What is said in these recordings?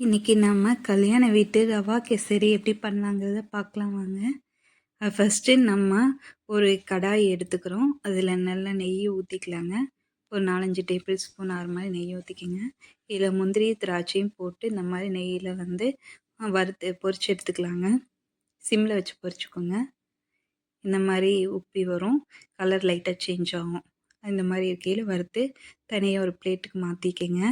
இன்றைக்கி நம்ம கல்யாண வீட்டு ரவா கேசரி எப்படி பண்ணலாங்கிறத பார்க்கலாம் வாங்க. ஃபஸ்ட்டு நம்ம ஒரு கடாய் எடுத்துக்கிறோம். அதில் நல்லா நெய் ஊற்றிக்கலாங்க ஒரு நாலஞ்சு டேபிள் ஸ்பூன் ஆறு மாதிரி நெய் ஊற்றிக்கிங்க இதில் முந்திரி திராட்சையும் போட்டு இந்த மாதிரி நெய்யில் வந்து வறுத்து பொறிச்சு எடுத்துக்கலாங்க. சிம்மில் வச்சு பொறிச்சுக்கோங்க இந்த மாதிரி உப்பி வரும். கலர் லைட்டாக சேஞ்ச் ஆகும். இந்த மாதிரி இருக்கையில் வறுத்து தனியாக ஒரு பிளேட்டுக்கு மாற்றிக்கங்க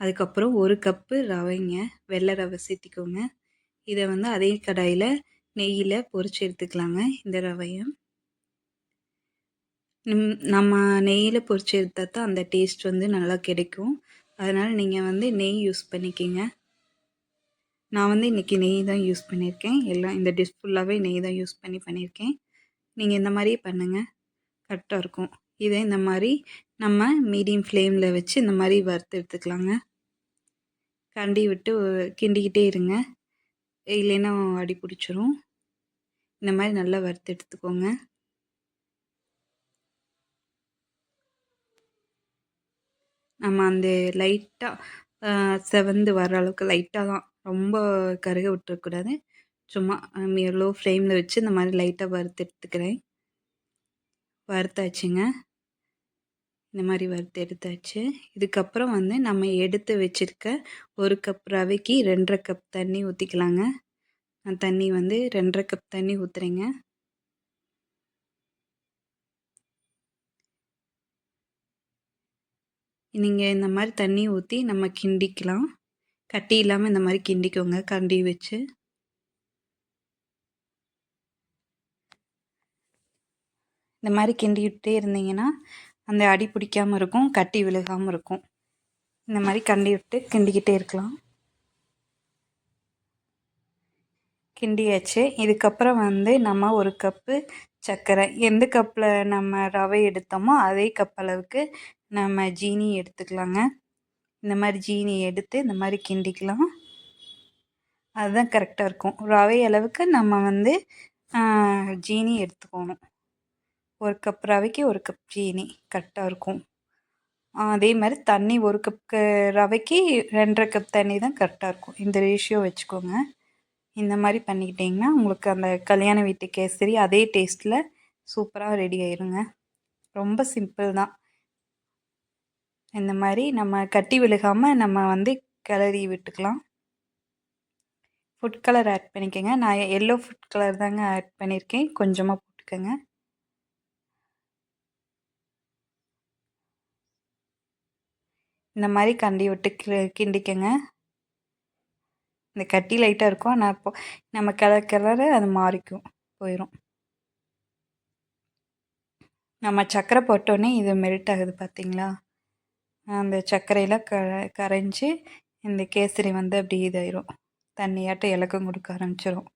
அதுக்கப்புறம் ஒரு கப்பு ரவைங்க வெள்ளை ரவை சேர்த்திக்கோங்க. இதை வந்து அதே கடாயில் நெய்யில் பொறிச்சு எடுத்துக்கலாங்க இந்த ரவையும் நம்ம நெய்யில் பொறிச்சு எடுத்தால் தான் அந்த டேஸ்ட் வந்து நல்லா கிடைக்கும். அதனால் நீங்கள் வந்து நெய் யூஸ் பண்ணிக்கிங்க. நான் வந்து இன்றைக்கி நெய் தான் யூஸ் பண்ணியிருக்கேன் எல்லாம் இந்த டிஷ் ஃபுல்லாகவே நெய் தான் யூஸ் பண்ணி பண்ணியிருக்கேன் நீங்கள் இந்த மாதிரியே பண்ணுங்கள் கரெக்டாக இருக்கும். இதை இந்த மாதிரி நம்ம மீடியம் ஃப்ளேமில் வச்சு இந்த மாதிரி வறுத்து எடுத்துக்கலாங்க. கண்டி விட்டு கிண்டிக்கிட்டே இருங்க. இல்லைன்னா அடி பிடிச்சிரும். இந்த மாதிரி நல்லா வறுத்து எடுத்துக்கோங்க. நம்ம அந்த லைட்டாக செவந்து வர அளவுக்கு லைட்டாக தான். ரொம்ப கருக விட்டுறக்கூடாது சும்மா லோ ஃப்ளேமில் வச்சு இந்த மாதிரி லைட்டாக வறுத்து எடுத்துக்கிறேன். வறுத்தாச்சுங்க. இந்த மாதிரி வறுத்து எடுத்தாச்சு. இதுக்கப்புறம் வந்து நம்ம எடுத்து வச்சுருக்க ஒரு கப் ரவைக்கு ரெண்டரை கப் தண்ணி ஊற்றிக்கலாங்க நான் தண்ணி வந்து ரெண்டரை கப் தண்ணி ஊற்றுறேங்க நீங்கள் இந்த மாதிரி தண்ணி ஊற்றி நம்ம கிண்டிக்கலாம். கட்டி இல்லாமல் இந்த மாதிரி கிண்டிக்கோங்க கண்டி வச்சு. இந்த மாதிரி கிண்டிக்கிட்டே இருந்தீங்கன்னா அந்த அடி பிடிக்காமல் இருக்கும் கட்டி விழுகாமல் இருக்கும். இந்த மாதிரி கண்டி விட்டு கிண்டிக்கிட்டே இருக்கலாம். கிண்டியாச்சு. இதுக்கப்புறம் வந்து நம்ம ஒரு கப்பு சர்க்கரை. எந்த கப்பில் நம்ம ரவை எடுத்தோமோ அதே கப் அளவுக்கு நம்ம ஜீனி எடுத்துக்கலாங்க. இந்த மாதிரி ஜீனி எடுத்து இந்த மாதிரி கிண்டிக்கலாம். அதுதான் கரெக்டாக இருக்கும். ரவை அளவுக்கு நம்ம வந்து ஜீனி எடுத்துக்கணும். ஒரு கப் ரவைக்கு ஒரு கப் சீனி கரெக்டாக இருக்கும். அதே மாதிரி தண்ணி ஒரு கப் ரவைக்கு ரெண்டரை கப் தண்ணி தான் கரெக்டாக இருக்கும். இந்த ரேஷியோ வச்சுக்கோங்க. இந்த மாதிரி பண்ணிக்கிட்டிங்கன்னா உங்களுக்கு அந்த கல்யாண வீட்டு கேசரி அதே டேஸ்ட்டில் சூப்பராக ரெடி ஆயிருங்க. ரொம்ப சிம்பிள் தான். இந்த மாதிரி நம்ம கட்டி விழுகாமல் நம்ம வந்து கிளறி விட்டுக்கலாம். ஃபுட் கலர் ஆட் பண்ணிக்கோங்க. நான் எல்லோ ஃபுட் கலர் தாங்க ஆட் பண்ணியிருக்கேன் கொஞ்சமாக போட்டுக்கோங்க. இந்த மாதிரி கண்டி விட்டு கிண்டிக்கங்க. இந்த கட்டி லைட்டாக இருக்கும். ஆனால் இப்போ நம்ம கிளற கிளற அது மாறிக்கும். போயிடும் நம்ம சர்க்கரை போட்டோன்னே இது மெல்ட் ஆகுது பார்த்தீங்களா அந்த சர்க்கரையில் க கரைஞ்சி இந்த கேசரி வந்து அப்படி இதாயிரும். தண்ணியாட்டம் இலக்கம் கொடுக்க ஆரம்பிச்சிடும்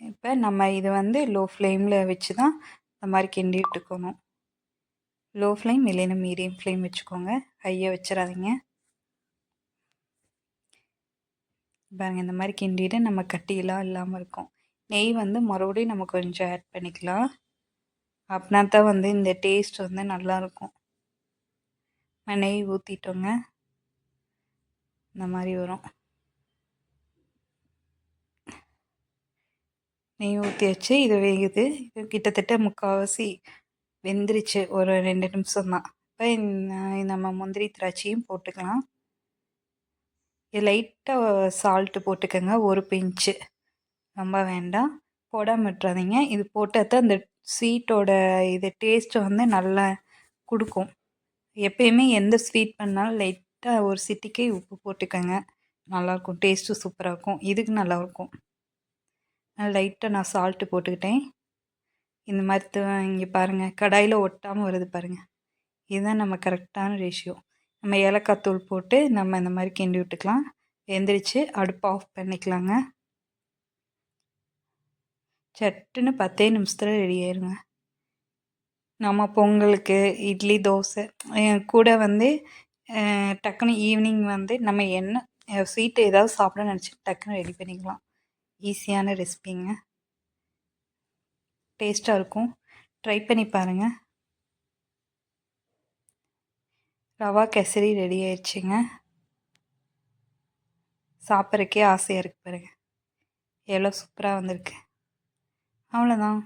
இப்போ நம்ம இது வந்து லோ ஃப்ளேமில் வச்சு தான் இந்த மாதிரி கிண்டிகிட்டு இருக்கணும். லோ ஃப்ளேம் இல்லைன்னா மீடியம் ஃப்ளேம் வச்சுக்கோங்க. ஹையை வச்சிடாதீங்க. பாருங்கள் இந்த மாதிரி கிண்டிட்டு நம்ம கட்டியெல்லாம் இல்லாமல் இருக்கும். நெய் வந்து மறுபடியும் நம்ம கொஞ்சம் ஆட் பண்ணிக்கலாம். அப்படின்னா தான் வந்து இந்த டேஸ்ட் வந்து நல்லாயிருக்கும் நெய் ஊற்றிட்டோங்க இந்த மாதிரி வரும். நெய் ஊற்றி வச்சு இது வேகுது. இது கிட்டத்தட்ட முக்கால்வாசி வெந்துருச்சு. ஒரு ரெண்டு நிமிஷம் தான். இப்போ நம்ம முந்திரி திராட்சையும் போட்டுக்கலாம். இது லைட்டாக சால்ட்டு போட்டுக்கோங்க. ஒரு பிஞ்சு. ரொம்ப வேண்டாம். போடாமல் விட்டுறாதீங்க. இது போட்டால் தான் அந்த ஸ்வீட்டோட இது டேஸ்ட்டு வந்து நல்லா கொடுக்கும். எப்பயுமே எந்த ஸ்வீட் பண்ணாலும் லைட்டாக ஒரு சிட்டிக்கே உப்பு போட்டுக்கோங்க. நல்லாயிருக்கும் டேஸ்ட்டு சூப்பராக இருக்கும். இதுக்கு நல்லாயிருக்கும் லைட்டாக நான் சால்ட்டு போட்டுக்கிட்டேன். இந்த மாதிரி இங்கே பாருங்கள் கடாயில் ஒட்டாமல் வருது பாருங்கள் இதுதான் நம்ம கரெக்டான ரேஷியோ நம்ம ஏலக்காய் தூள் போட்டு நம்ம இந்த மாதிரி கிண்டி விட்டுக்கலாம். எந்திரிச்சு அடுப்பு ஆஃப் பண்ணிக்கலாங்க. சட்டுன்னு பத்தே நிமிஷத்தில் ரெடி ஆயிருங்க. நம்ம பொங்கலுக்கு இட்லி தோசை கூட வந்து டக்குன்னு ஈவினிங் வந்து நம்ம என்ன ஸ்வீட்டு ஏதாவது சாப்பிட நினச்சி டக்குன்னு ரெடி பண்ணிக்கலாம். ஈஸியான ரெசிபிங்க டேஸ்ட்டாக இருக்கும். ட்ரை பண்ணி பாருங்கள் ரவா கேசரி ரெடி ஆயிடுச்சுங்க. சாப்பிட்றக்கே ஆசையாக இருக்குது பாருங்கள் எவ்வளோ சூப்பராக வந்திருக்கு. அவ்வளோதான்